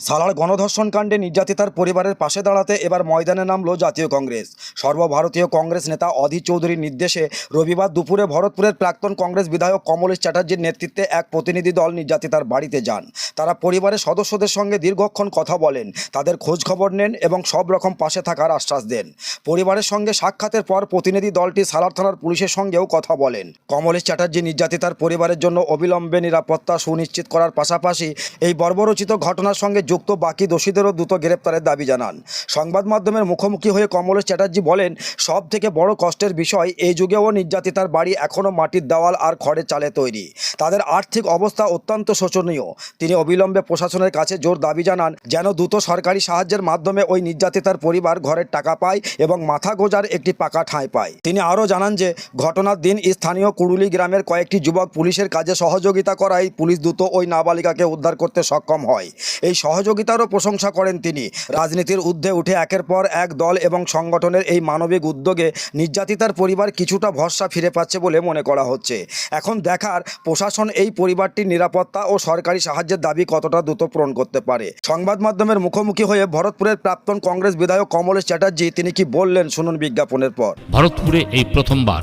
সালার গণধর্ষণ কাণ্ডে নির্যাতিতার পরিবারের পাশে দাঁড়াতে এবার ময়দানে নামল জাতীয় কংগ্রেস। সর্বভারতীয় কংগ্রেস নেতা অধীর চৌধুরীর নির্দেশে রবিবার দুপুরে ভরতপুরের প্রাক্তন কংগ্রেস বিধায়ক কমলেশ চ্যাটার্জির নেতৃত্বে এক প্রতিনিধি দল নির্যাতিতার বাড়িতে যান। তারা পরিবারের সদস্যদের সঙ্গে দীর্ঘক্ষণ কথা বলেন, তাদের খোঁজ খবর নেন এবং সব রকম পাশে থাকার আশ্বাস দেন। পরিবারের সঙ্গে সাক্ষাতের পর প্রতিনিধি দলটি সালার থানার পুলিশের সঙ্গেও কথা বলেন। কমলেশ চ্যাটার্জি নির্যাতিতার পরিবারের জন্য অবিলম্বে নিরাপত্তা সুনিশ্চিত করার পাশাপাশি এই বর্বরচিত ঘটনার সঙ্গে যুক্ত বাকি দোষীদেরও দ্রুত গ্রেপ্তারের দাবি জানান। সংবাদ মাধ্যমের মুখোমুখি হয়ে কমলেশ চ্যাটার্জি বলেন, সব থেকে বড় কষ্টের বিষয় এই যুগেও নির্যাতিতার বাড়ি এখনও মাটির দেওয়াল আর খড়ের চালে তৈরি। তাদের আর্থিক অবস্থা অত্যন্ত শোচনীয়। তিনি অবিলম্বে প্রশাসনের কাছে জোর দাবি জানান, যেন দ্রুত সরকারি সাহায্যের মাধ্যমে ওই নির্যাতিতার পরিবার ঘরের টাকা পায় এবং মাথা গোজার একটি পাকা ঠাঁই পায়। তিনি আরও জানান যে, ঘটনার দিন স্থানীয় কুড়ুলি গ্রামের কয়েকটি যুবক পুলিশের কাজে সহযোগিতা করায় পুলিশ দ্রুত ওই নাবালিকাকে উদ্ধার করতে সক্ষম হয়। এই সহযোগিতারও প্রশংসা করেন তিনি। রাজনীতির ঊর্ধ্বে উঠে একের পর এক দল এবং সংগঠনের এই মানবিক উদ্যোগে নির্যাতিতার পরিবার কিছুটা ভরসা ফিরে পাচ্ছে বলে মনে করা হচ্ছে। এখন দেখার প্রশাসন এই পরিবারটির নিরাপত্তা ও সরকারি সাহায্যের দাবি কতটা দ্রুত পূরণ করতে পারে। সংবাদ মাধ্যমের মুখোমুখি হয়ে ভরতপুরের প্রাক্তন কংগ্রেস বিধায়ক কমলেশ চ্যাটার্জি তিনি কি বললেন শুনুন বিজ্ঞাপনের পর। ভরতপুরে এই প্রথমবার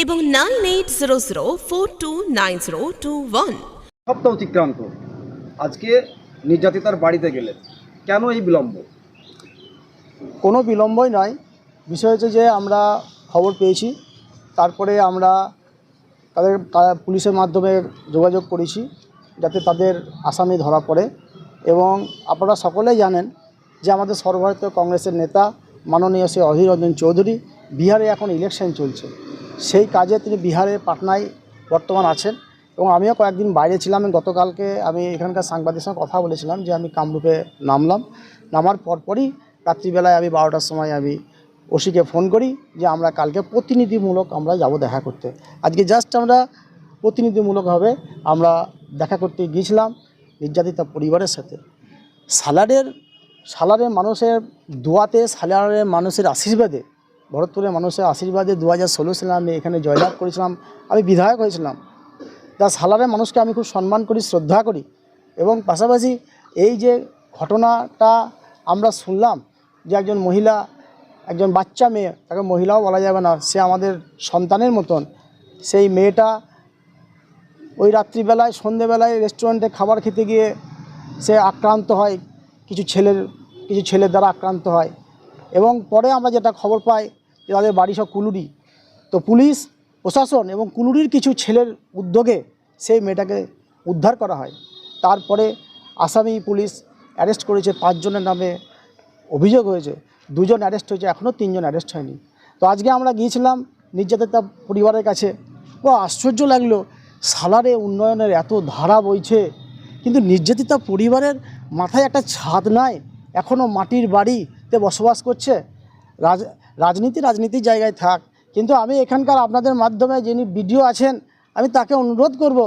এবং nine eight zero zero four two nine zero two one. সপ্তাহ অতিক্রান্ত। আজকে নির্যাতিতার বাড়িতে গেলেন। কেন এই বিলম্ব? কোনো বিলম্বই নয় বিষয় হচ্ছে যে আমরা খবর পেয়েছি। তারপরে আমরা তাদের পুলিশের মাধ্যমে যোগাযোগ করেছি যাতে তাদের আসামি ধরা পড়ে। এবং আপনারা সকলেই জানেন যে আমাদের সর্বভারতীয় কংগ্রেসের নেতা মাননীয় শ্রী অধীর রঞ্জন চৌধুরী বিহারে এখন ইলেকশন চলছে। সেই কাজে তিনি বিহারের পাটনায় বর্তমান আছেন এবং আমিও কয়েকদিন বাইরে ছিলাম। গতকালকে আমি এখানকার সাংবাদিকের সঙ্গে কথা বলেছিলাম যে আমি কামরূপে নামলাম। নামার পরপরই রাত্রিবেলায় আমি বারোটার সময় আমি ওসিকে ফোন করি যে আমরা কালকে প্রতিনিধিমূলক আমরা যাব দেখা করতে। আজকে জাস্ট আমরা প্রতিনিধিমূলকভাবে আমরা দেখা করতে গিয়েছিলাম নির্যাতিতা পরিবারের সাথে। সালারের সালারের মানুষের দোয়াতে সালারের মানুষের আশীর্বাদে ভরতপুরের মানুষের আশীর্বাদে দু হাজার ষোলো সালে আমি এখানে জয়লাভ করেছিলাম। আমি বিধায়ক হয়েছিলাম। তা সালারের মানুষকে আমি খুব সম্মান করি, শ্রদ্ধা করি এবং পাশাপাশি এই যে ঘটনাটা আমরা শুনলাম যে একজন মহিলা, একজন বাচ্চা মেয়ে, তাকে মহিলাও বলা যাবে না, সে আমাদের সন্তানের মতন। সেই মেয়েটা ওই রাত্রিবেলায়, সন্ধেবেলায় রেস্টুরেন্টে খাবার খেতে গিয়ে সে আক্রান্ত হয়, কিছু ছেলের কিছু ছেলের দ্বারা আক্রান্ত হয় এবং পরে আমরা যেটা খবর পাই যে তাদের বাড়ি সব কুলুরি। তো পুলিশ, প্রশাসন এবং কুলুরির কিছু ছেলের উদ্যোগে সেই মেয়েটাকে উদ্ধার করা হয়। তারপরে আসামি পুলিশ অ্যারেস্ট করেছে, পাঁচজনের নামে অভিযোগ হয়েছে। দুজন অ্যারেস্ট হয়েছে এখনও তিনজন অ্যারেস্ট হয়নি। তো আজকে আমরা গিয়েছিলাম নির্যাতিতা পরিবারের কাছে। ও আশ্চর্য লাগল, সালারে উন্নয়নের এত ধারা বইছে। কিন্তু নির্যাতিতা পরিবারের মাথায় একটা ছাদ নাই। এখনও মাটির বাড়িতে বসবাস করছে। রাজ রাজনীতি রাজনীতির জায়গায় থাক। কিন্তু আমি এখানকার আপনাদের মাধ্যমে যিনি ভিডিও আছেন, আমি তাকে অনুরোধ করব,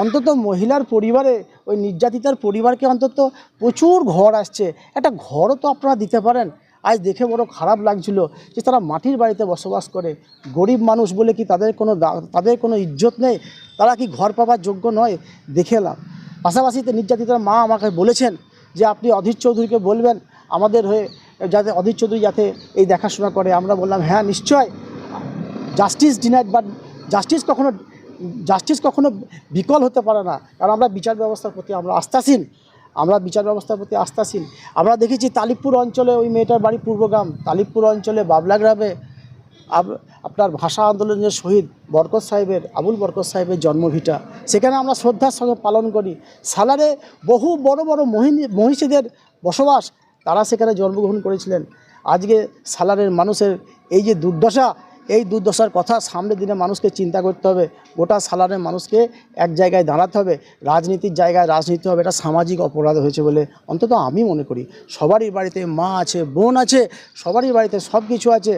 অন্তত মহিলার পরিবারে, ওই নির্যাতিতার পরিবারকে অন্তত প্রচুর ঘর আসছে। একটা ঘরও তো আপনারা দিতে পারেন। আজ দেখে বড় খারাপ লাগছিল যে তারা মাটির বাড়িতে বসবাস করে। গরিব মানুষ বলে কি তাদের কোনো তাদের কোনো ইজ্জত নেই? তারা কি ঘর পাবার যোগ্য নয়? দেখে এলাম। পাশাপাশি নির্যাতিতার মা আমাকে বলেছেন যে, আপনি অধীর চৌধুরীকে বলবেন, আমাদের হয়ে যাতে অধীর চৌধুরী যাতে এই দেখাশোনা করে। আমরা বললাম হ্যাঁ নিশ্চয়। জাস্টিস ডিনাইড বাট জাস্টিস কখনো জাস্টিস কখনো বিকল হতে পারে না। কারণ আমরা বিচার ব্যবস্থার প্রতি আমরা আস্থাসীন আমরা বিচার ব্যবস্থার প্রতি আস্থাসীন আমরা দেখেছি তালিবপুর অঞ্চলে ওই মেয়েটার বাড়ি পূর্বগ্রাম, তালিবপুর অঞ্চলে বাবলা গ্রামে আপনার ভাষা আন্দোলনের শহীদ বরকত সাহেবের, আবুল বরকত সাহেবের জন্মভিটা। সেখানে আমরা শ্রদ্ধার সঙ্গে পালন করি। সালারে বহু বড় বড় মহিষীদের বসবাস তারা সেখানে জন্মগ্রহণ করেছিলেন। আজকে সালারের মানুষের এই যে দুর্দশা, এই দুর্দশার কথা সামনের দিনে মানুষকে চিন্তা করতে হবে। গোটা সালারের মানুষকে এক জায়গায় দাঁড়াতে হবে, রাজনীতির জায়গায় রাজনীতি হবে, এটা সামাজিক অপরাধ হয়েছে বলে অন্তত আমি মনে করি। সবারই বাড়িতে মা আছে, বোন আছে, সবারই বাড়িতে সব কিছু আছে।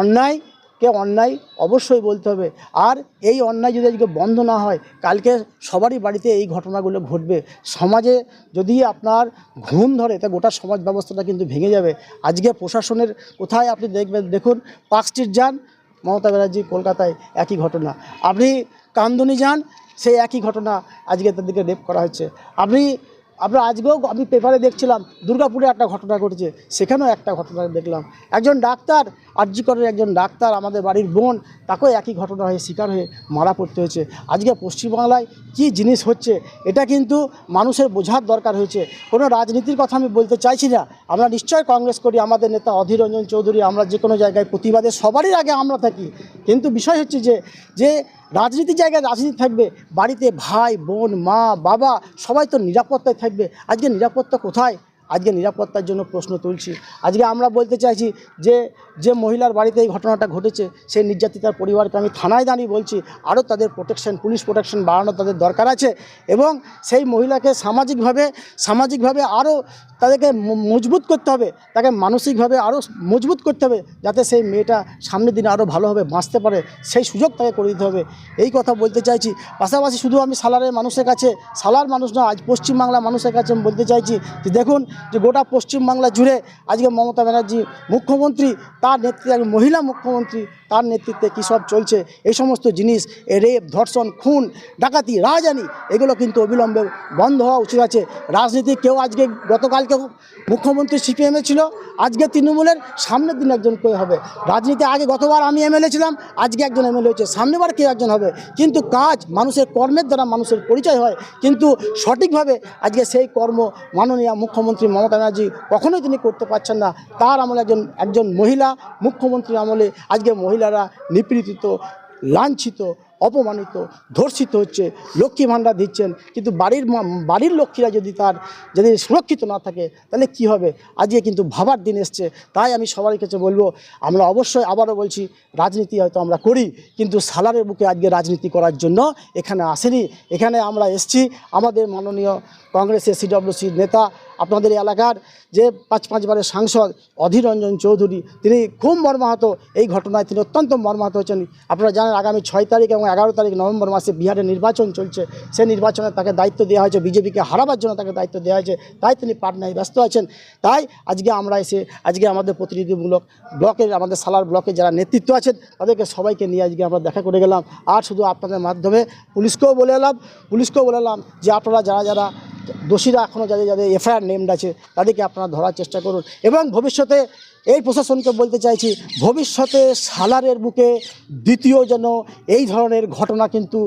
অন্যায় কে অন্যায় অবশ্যই বলতে হবে। আর এই অন্যায় যদি আজকে বন্ধ না হয়, কালকে সবারই বাড়িতে এই ঘটনাগুলো ঘটবে। সমাজে যদি আপনার ঘুম ধরে, তা গোটা সমাজ ব্যবস্থাটা কিন্তু ভেঙে যাবে। আজকে প্রশাসনের কোথায় আপনি দেখবেন? দেখুন, পার্ক স্ট্রিট যান, মমতা ব্যানার্জি কলকাতায় একই ঘটনা। আপনি কান্দনি যান, সেই একই ঘটনা আজকে তাদেরকে রেপ করা হচ্ছে। আপনি আমরা আজকেও আমি পেপারে দেখছিলাম দুর্গাপুরে একটা ঘটনা ঘটেছে, সেখানেও একটা ঘটনা দেখলাম। একজন ডাক্তার আরজিকরের একজন ডাক্তার, আমাদের বাড়ির বোন, তাকেও একই ঘটনা হয়ে, শিকার হয়ে মারা পড়তে হয়েছে। আজকে পশ্চিমবাংলায় কী জিনিস হচ্ছে, এটা কিন্তু মানুষের বোঝার দরকার হয়েছে। কোনো রাজনীতির কথা আমি বলতে চাইছি না। আমরা নিশ্চয় কংগ্রেস করি, আমাদের নেতা অধীর রঞ্জন চৌধুরী, আমরা যে কোনো জায়গায় প্রতিবাদে সবারই আগে আমরা থাকি। কিন্তু বিষয় হচ্ছে যে যে রাজনীতির জায়গায় রাজনীতি থাকবে, বাড়িতে ভাই, বোন, মা, বাবা, সবাই তো নিরাপত্তায় থাকবে। আজকে নিরাপত্তা কোথায়? আজকে নিরাপত্তার জন্য প্রশ্ন তুলছি। আজকে আমরা বলতে চাইছি যে যে মহিলার বাড়িতে এই ঘটনাটা ঘটেছে, সেই নির্যাতিতার পরিবারকে আমি থানায় দাঁড়িয়ে বলছি, আরও তাদের প্রোটেকশন পুলিশ প্রোটেকশন বাড়ানো তাদের দরকার আছে এবং সেই মহিলাকে সামাজিকভাবে সামাজিকভাবে আরও তাদেরকে মজবুত করতে হবে, তাকে মানসিকভাবে আরও মজবুত করতে হবে, যাতে সেই মেয়েটা সামনের দিনে আরও ভালোভাবে বাঁচতে পারে, সেই সুযোগ তাকে করে দিতে হবে। এই কথা বলতে চাইছি। পাশাপাশি শুধু আমি সালারের মানুষের কাছে, সালার মানুষ না, আজ পশ্চিমবাংলার মানুষের কাছে আমি বলতে চাইছি যে, দেখুন যে গোটা পশ্চিমবাংলা জুড়ে আজকে মমতা ব্যানার্জি মুখ্যমন্ত্রী তার নেতৃত্বে মহিলা মুখ্যমন্ত্রী তার নেতৃত্বে কী সব চলছে? এই সমস্ত জিনিস রেপ, ধর্ষণ, খুন, ডাকাতি রাজধানী এগুলো কিন্তু অবিলম্বে বন্ধ হওয়া উচিত আছে। রাজনীতি কেউ আজকে গতকালকেও মুখ্যমন্ত্রী সিপিএমে ছিল, আজকে তৃণমূলের সামনের দিন একজন কে হবে? রাজনীতি আগে গতবার আমি এমএলএ ছিলাম, আজকে একজন এমএলএ হয়েছে, সামনেবার কেউ একজন হবে। কিন্তু কাজ মানুষের কর্মের দ্বারা মানুষের পরিচয় হয়। কিন্তু সঠিকভাবে আজকে সেই কর্ম মাননীয় মুখ্যমন্ত্রী মমতা ব্যানার্জি কখনোই তিনি করতে পারছেন না। তার আমলে একজন একজন মহিলা মুখ্যমন্ত্রীর আমলে আজকে মহিলারা নিপীড়িত, লাঞ্ছিত, অপমানিত, ধর্ষিত হচ্ছে, লক্ষ্মী ভাণ্ডার দিচ্ছেন। কিন্তু বাড়ির বাড়ির লক্ষ্মীরা যদি তার যদি সুরক্ষিত না থাকে, তাহলে কি হবে? আজকে কিন্তু ভাবার দিন এসছে। তাই আমি সবার কাছে বলব, আমরা অবশ্যই আবারও বলছি, রাজনীতি হয়তো আমরা করি, কিন্তু সালারের বুকে আজকে রাজনীতি করার জন্য এখানে আসেনি। এখানে আমরা এসছি। আমাদের মাননীয় কংগ্রেসের সিডব্লিউসির নেতা আপনাদের এলাকার যে পাঁচ পাঁচবারের সাংসদ অধীর রঞ্জন চৌধুরী, তিনি খুব মর্মাহত। এই ঘটনায় তিনি অত্যন্ত মর্মাহত হয়েছেন। আপনারা জানেন আগামী ছয় তারিখ এবং এগারো তারিখ নভেম্বর মাসে বিহারে নির্বাচন চলছে। সেই নির্বাচনে তাকে দায়িত্ব দেওয়া হয়েছে, বিজেপিকে হারাবার জন্য তাকে দায়িত্ব দেওয়া হয়েছে। তাই তিনি পাটনায় ব্যস্ত আছেন। তাই আজকে আমরা এসে, আজকে আমাদের প্রতিনিধিমূলক ব্লকের, আমাদের সালার ব্লকে যারা নেতৃত্ব আছেন, তাদেরকে সবাইকে নিয়ে আজকে আমরা দেখা করে গেলাম। আর শুধু আপনাদের মাধ্যমে, পুলিশকেও বলে এলাম। পুলিশকেও বলে এলাম যে আপনারা যারা যারা দোষীরা এখনও যাদের যাদের এফআইআর নেমড আছে, তাদেরকে আপনারা ধরার চেষ্টা করুন। এবং ভবিষ্যতে এই প্রশাসনকে বলতে চাইছি, ভবিষ্যতে সালারের বুকে দ্বিতীয় যেন এই ধরনের ঘটনা কিন্তু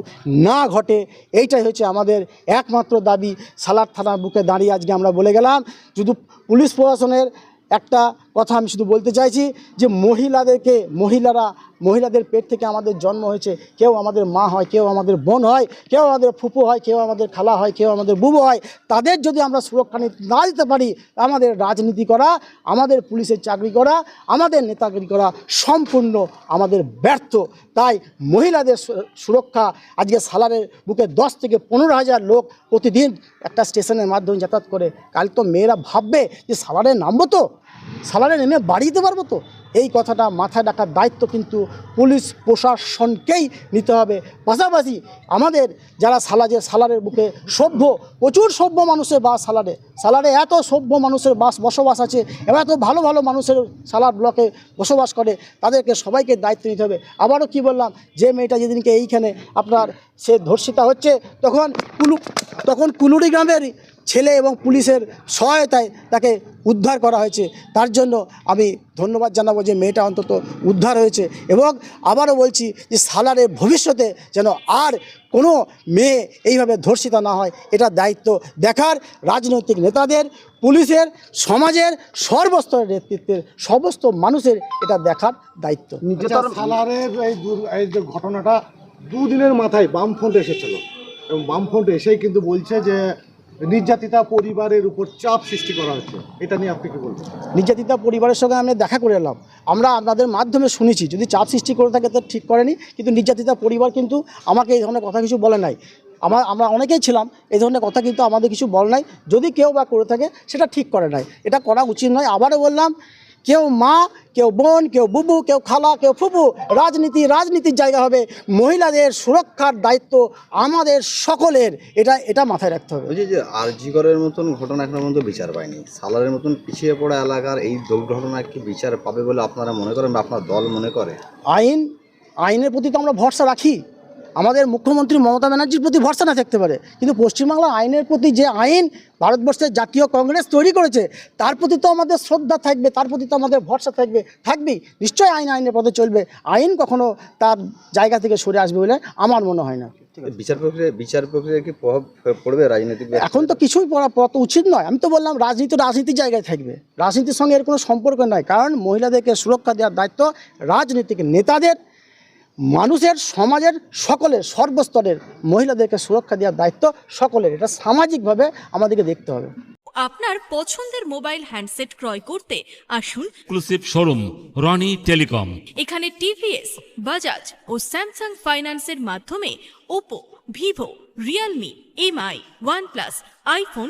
না ঘটে, এইটাই হচ্ছে আমাদের একমাত্র দাবি। সালার থানার বুকে দাঁড়িয়ে আজকে আমরা বলে গেলাম, শুধু পুলিশ প্রশাসনের একটা কথা আমি শুধু বলতে চাইছি যে মহিলাদেরকে, মহিলারা, মহিলাদের পেট থেকে আমাদের জন্ম হয়েছে। কেউ আমাদের মা হয়, কেউ আমাদের বোন হয়, কেউ আমাদের ফুপু হয়, কেউ আমাদের খালা হয়, কেউ আমাদের বুবু হয়, তাদের যদি আমরা সুরক্ষা নি- দিতে পারি, আমাদের রাজনীতি করা, আমাদের পুলিশের চাকরি করা, আমাদের নেতাগিরি করা সম্পূর্ণ আমাদের ব্যর্থ। তাই মহিলাদের সুরক্ষা আজকে সালারের বুকে দশ থেকে পনেরো হাজার লোক প্রতিদিন একটা স্টেশনের মাধ্যমে যাতায়াত করে। কাল তো মেয়েরা ভাববে যে সালারে নামবো তো? সালারে নেমে বাড়িয়ে দিতে পারব তো? এই কথাটা মাথায় রাখার দায়িত্ব কিন্তু পুলিশ প্রশাসনকেই নিতে হবে। পাশাপাশি আমাদের যারা সালাজের, সালারের বুকে সভ্য, প্রচুর সভ্য মানুষের বাস সালারে। সালারে এত সভ্য মানুষের বাস বসবাস আছে, এবার এত ভালো ভালো মানুষের সালার ব্লকে বসবাস করে, তাদেরকে সবাইকে দায়িত্ব নিতে হবে। আবারও কি বললাম, যে মেয়েটা যেদিনকে এইখানে আপনার সে ধর্ষিতা হচ্ছে, তখন কুলু, তখন কুলুরি গ্রামের ছেলে এবং পুলিশের সহায়তায় তাকে উদ্ধার করা হয়েছে। তার জন্য আমি ধন্যবাদ জানাব যে মেয়েটা অন্তত উদ্ধার হয়েছে এবং আবারও বলছি যে সালারে ভবিষ্যতে যেন আর কোনো মেয়ে এইভাবে ধর্ষিতা না হয় এটা দায়িত্ব দেখার রাজনৈতিক নেতাদের পুলিশের সমাজের সর্বস্তরের নেতৃত্বের সমস্ত মানুষের এটা দেখার দায়িত্ব। আচ্ছা, সালারের এই দুর- এই যে ঘটনাটা দুদিনের মাথায় বামফ্রন্ট এসেছিল। এবং বামফ্রন্ট এসেই কিন্তু বলছে যে নির্যাতিতা পরিবারের উপর চাপ সৃষ্টি করা হচ্ছে। এটা নিয়ে আপনি কি বলবেন? নির্যাতিতা পরিবারের সঙ্গে আমি দেখা করে এলাম। আমরা আপনাদের মাধ্যমে শুনেছি, যদি চাপ সৃষ্টি করে থাকে তো ঠিক করেনি, কিন্তু নির্যাতিতা পরিবার কিন্তু আমাকে এই ধরনের কথা কিছু বলে নাই। আমার, আমরা অনেকেই ছিলাম, এই ধরনের কথা কিন্তু আমাদের কিছু বল নাই। যদি কেউ বা করে থাকে, সেটা ঠিক করে নাই। এটা করা উচিত নয়। আবারও বললাম কেউ মা কেউ বোন কেউ বুবু কেউ খালা কেউ ফুপু রাজনীতি রাজনীতির জায়গা হবে। মহিলাদের সুরক্ষার দায়িত্ব আমাদের সকলের। এটা এটা মাথায় রাখতে হবে। বলছি যে আরজিগরের মতন ঘটনা এখনও পর্যন্ত বিচার পায়নি। সালারের মতন পিছিয়ে পড়া এলাকার এই দুর্ঘটনা কি বিচার পাবে বলে আপনারা মনে করেন বা আপনার দল মনে করে? আইন আইনের প্রতি তো আমরা ভরসা রাখি। আমাদের মুখ্যমন্ত্রী মমতা ব্যানার্জির প্রতি ভরসা না থাকতে পারে। কিন্তু পশ্চিমবাংলা আইনের প্রতি যে আইন ভারতবর্ষের জাতীয় কংগ্রেস তৈরি করেছে তার প্রতি তো আমাদের শ্রদ্ধা থাকবে তার প্রতি তো আমাদের ভরসা থাকবে থাকবেই। নিশ্চয়ই আইন আইনের পথে চলবে। আইন কখনো তার জায়গা থেকে সরে আসবে বলে আমার মনে হয় না। বিচার প্রক্রিয়া বিচার প্রক্রিয়া কি প্রভাব পড়বে রাজনৈতিক এখন তো কিছুই পড়া পড়া তো উচিত নয়। আমি তো বললাম রাজনীতি রাজনীতির জায়গায় থাকবে। রাজনীতির সঙ্গে এর কোনো সম্পর্ক নয় কারণ মহিলাদেরকে সুরক্ষা দেওয়ার দায়িত্ব রাজনীতিক নেতাদের। মানুষের সমাজের সকলের সর্বস্তরের মহিলাদেরকে সুরক্ষা দেওয়ার দায়িত্ব সকলের। এটা সামাজিকভাবে আমাদেরকে দেখতে হবে। আপনার পছন্দের মোবাইল হ্যান্ডসেট ক্রয় করতে আসুন। এক্সক্লুসিভ শোরুম রনি টেলিকম এখানে টিভিএস বাজাজ ও স্যামসাং ফাইন্যান্সের মাধ্যমে Oppo Vivo Realme MI OnePlus iPhone